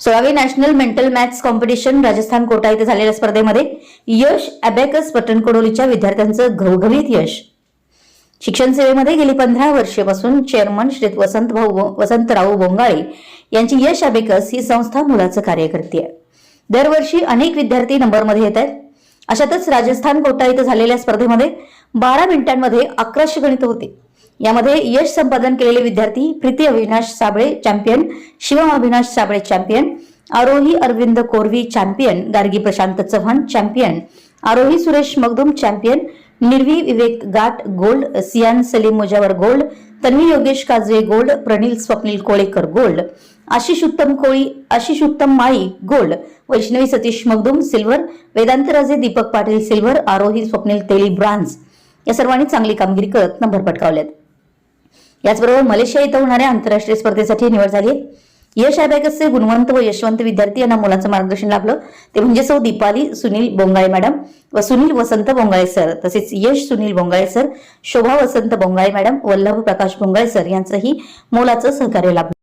सोळावे national mental maths competition Rajasthan Kota इथे झालेल्या स्पर्धेमध्ये यश अबॅकस पटणकोडोलीच्या विद्यार्थ्यांचं घवघवीत यश. शिक्षण सेवेमध्ये गेली पंधरा वर्षेपासून चेअरमन श्री वसंत भाऊ वसंतराव बोंगाळे यांची यश अबेकस ही संस्था मुलाचं कार्य करते दरवर्षी अनेक विद्यार्थी नंबरमध्ये येत आहेत. अशातच राजस्थान कोटा इथं झालेल्या स्पर्धेमध्ये बारा मिनिटांमध्ये अकराशे गणित होते. यामध्ये यश संपादन केलेले विद्यार्थी Preeti Avinash Sable champion Shivam Avinash Sable champion Aarohi Arvind Korvi champion Gargi Prashant Chavan champion Aarohi Suresh Magdum champion Nirvi Vivek Gat gold Siyan Salim Mujawar gold Tanvi Yogesh Kajwe gold Pranil Swapnil Kolekar gold Ashish Uttam Koli Ashish Uttam Mali gold Vaishnavi Satish Magdum silver Vedantraje Deepak Patil silver Aarohi Swapnil Teli bronze या सर्वांनी चांगली कामगिरी करत number पटकावल्यात याचबरोबर Malaysia इथं होणाऱ्या आंतरराष्ट्रीय स्पर्धेसाठी निवड झाली आहे. यश अबॅकसचे गुणवंत व यशवंत विद्यार्थी यांना मुलांचं मार्गदर्शन लाभलं. ते म्हणजे सौ दीपाली सुनील बोंगाळे मॅडम व सुनील वसंत बोंगाळे सर. तसेच Yash Sunil Bongale sir Shobha Vasant Bongale madam Vallabh Prakash Bongale sir यांचंही मोलाचं सहकार्य लाभलं.